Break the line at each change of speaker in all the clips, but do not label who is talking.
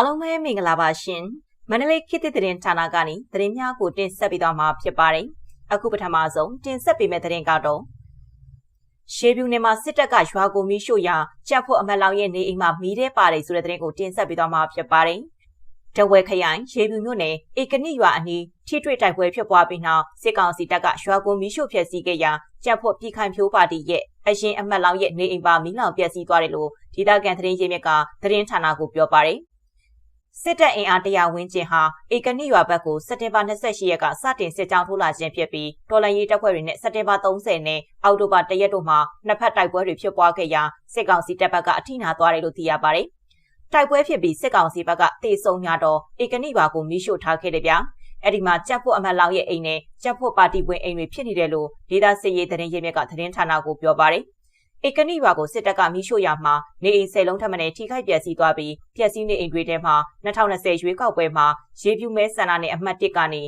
အားလုံးပဲမင်္ဂလာပါရှင်မန္တလေးခေတ်သစ်သတင်းဌာနကနေသတင်းများကိုတင်ဆက်ပေးသွားမှာဖြစ်ပါတယ်အခုပထမဆုံးတင်ဆက်ပေးမယ့်သတင်းကတော့ရှေးပြူနယ်မှာစစ်တပ်ကရွာကိုမီးရှို့ရာကြက်ဖို့အမတ်လောင်ရဲ့နေအိမ်မှာမီးတဲ့ပါတယ်ဆိုတဲ့သတင်းကိုတင်ဆက်ပေးသွားမှာဖြစ်ပါတယ်တဝဲခရိုင်ရေပြူမြို့နယ်ဧကနိရွာအနီးထိတွေ့တိုက်ပွဲဖြစ်ပွားပြီးနောက်စစ်ကောင်စီတပ်ကရွာကိုမီးရှို့ဖျက်ဆီးခဲ့ရာကြက်ဖို့ပြည်ခိုင်ဖြိုးပါတီရဲ့အရင်အမတ်လောင်ရဲ့နေအိမ်ပါမီးလောင်ပျက်စီးသွားတယ်လို့ဒေသခံသတင်းရင်းမြစ်ကသတင်းဌာနကိုပြောပါတယ် စစ်တပ်အင်အားတရာဝန်းကျင်ဟာဧကနိရွာဘက်ကိုစက်တင်ဘာ28ရက်ကစတင်စစ်ကြောင်းထိုးလာခြင်းဖြစ်ပြီးတော်လန်ရေးတပ်ဖွဲ့တွေနဲ့စက်တင်ဘာ30နဲ့အောက်တိုဘာ1ရက်တို့မှာနှစ်ဖက်တိုက်ပွဲတွေဖြစ်ပွားခဲ့ရာစစ်ကောင်စီတပ်ဘက်ကအထိနာသွားတယ်လို့သိရပါတယ်။တိုက်ပွဲဖြစ်ပြီးစစ်ကောင်စီဘက်ကတေဆုံများတော့ဧကနိရွာကိုမိရှို့ထားခဲ့တယ်ဗျာ။အဲ့ဒီမှာကြက်ဖို့အမတ်လောင်ရဲ့အိမ်နဲ့ကြက်ဖို့ပါတီဝင်အိမ်တွေဖြစ်နေတယ်လို့ဒေသစစ်ရေးသတင်းရင်းမြစ်ကသတင်းဌာနကိုပြောပါတယ်။ ဧကနိရွာကိုစစ်တပ်ကမိရှို့ရမှာနေအိမ်ဆယ်လုံးထပ်မံထိခိုက်ပျက်စီးသွားပြီးပျက်စီးနေအိမ်တွေထဲမှာ2020ရွေးကောက်ပွဲမှာရေပြူမဲဆန္ဒနဲ့အမှတ်1ကနေ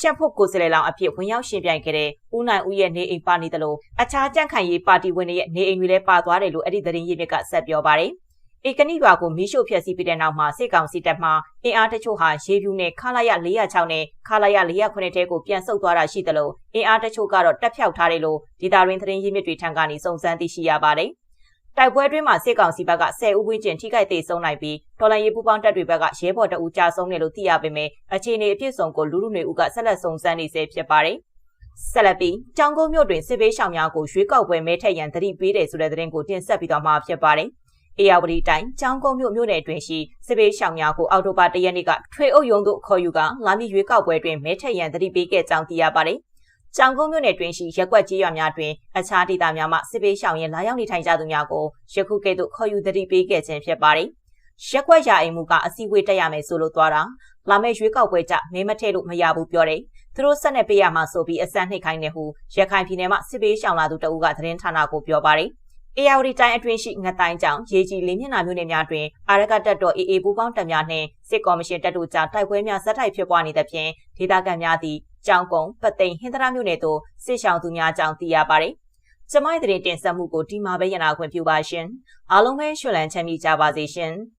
ချက်ဖို့ကိုယ်စားလှယ်လောင်အဖြစ်ဝင်ရောက်ရှင်ပြိုင်ခဲ့တဲ့ဦးနိုင်ဦးရဲ့နေအိမ်ပါနေတယ်လို့အခြားကြန့်ခိုင်ရေးပါတီဝင်တွေရဲ့နေအိမ်တွေလည်းပါသွားတယ်လို့အဲ့ဒီသတင်းရင်းမြစ်ကဆက်ပြောပါတယ်။ ဧကနိရွာကိုမီးရှို့ဖျက်ဆီးပြီးတဲ့နောက်မှာစစ်ကောင်စီတပ်မှအင်အားတချို့ဟာရေပြူနဲ့ခလာရ406နဲ့ခလာရ409တဲကိုပြန်ဆုတ်သွားတာရှိသလိုအင်အားတချို့ကတော့တက်ဖြောက်ထားတယ်လို့ဒေတာရင်းသတင်းရင်းမြစ်တွေထံကနေစုံစမ်းသိရှိရပါတယ်။တိုက်ပွဲတွင်းမှာစစ်ကောင်စီဘက်က10ဦးဝန်းကျင်ထိခိုက်သေးဆုံးနိုင်ပြီးတော်လန်ရေးပူပေါင်းတပ်တွေဘက်ကရဲဘော်တအူကြာဆုံးတယ်လို့သိရပေမဲ့အခြေအနေအပြည့်စုံကိုလူလူတွေဦးကဆက်လက်စုံစမ်းနေဆဲဖြစ်ပါတယ်။ဆက်လက်ပြီးကြောင်ကုန်းမြို့တွင်စစ်ဘေးရှောင်များကိုရွေးကောက်ပွဲမဲထက်ရန်တတိပေးတယ်ဆိုတဲ့သတင်းကိုတင်ဆက်ပြီးတော့မှာဖြစ်ပါတယ်။ အေယာဝတီတိုင်းကျောင်းကုန်းမြို့မြို့နယ်တွင်ရှိစစ်ပေးရှောင်များကိုအော်တိုဘာတရက်နေ့ကထွေအုပ်ရုံးသို့ခေါ်ယူကလာမည့်ရွေးကောက်ပွဲတွင်မဲထက်ရန်တတိပေးခဲ့ကြောင်းသိရပါတယ်။ကျောင်းကုန်းမြို့နယ်တွင်ရှိရက်ွက်ကြီးရွာများတွင်အခြားဒေသများမှစစ်ပေးရှောင်ရင်လာရောက်နေထိုင်ကြသူများကိုယခုကဲ့သို့ခေါ်ယူတတိပေးခဲ့ခြင်းဖြစ်ပါတယ်။ရက်ွက်ရာအိမ်မူကအစည်းအဝေးတက်ရမယ်ဆိုလို့သွားတာလာမယ့်ရွေးကောက်ပွဲကြမဲမထည့်လို့မရဘူးပြောတယ်။သူတို့ဆက်နေပေးရမှာဆိုပြီးအစမ်းနှိပ်ခိုင်းနေဟုရခိုင်ပြည်နယ်မှာစစ်ပေးရှောင်လာသူတအုပ်ကသတင်းဌာနကိုပြောပါတယ်။ အေယာဝတီတိုင်းအတွင်းရှိငတိုင်းကြောင်ရေကြီးလေးမျက်နှာမျိုးနယ်များတွင်အာရကတပ်တော်အေအေပူပေါင်းတပ်များနှင့်စစ်ကော်မရှင်တပ်တို့ကြားတိုက်ပွဲများဇက်တိုက်ဖြစ်ပွားနေသဖြင့်ဒေသခံများသည့်ကြောင်ကုန်းပသိမ်ဟင်္ဒရာမျိုးနယ်သို့စစ်ရှောင်သူများကြောင့်သိရပါသည်။ကျမရဲ့တင်ဆက်မှုကိုဒီမှာပဲရနာခွင့်ပြုပါရှင်။အားလုံးပဲရှင်လန်းချမ်းမြေ့ကြပါစေရှင်။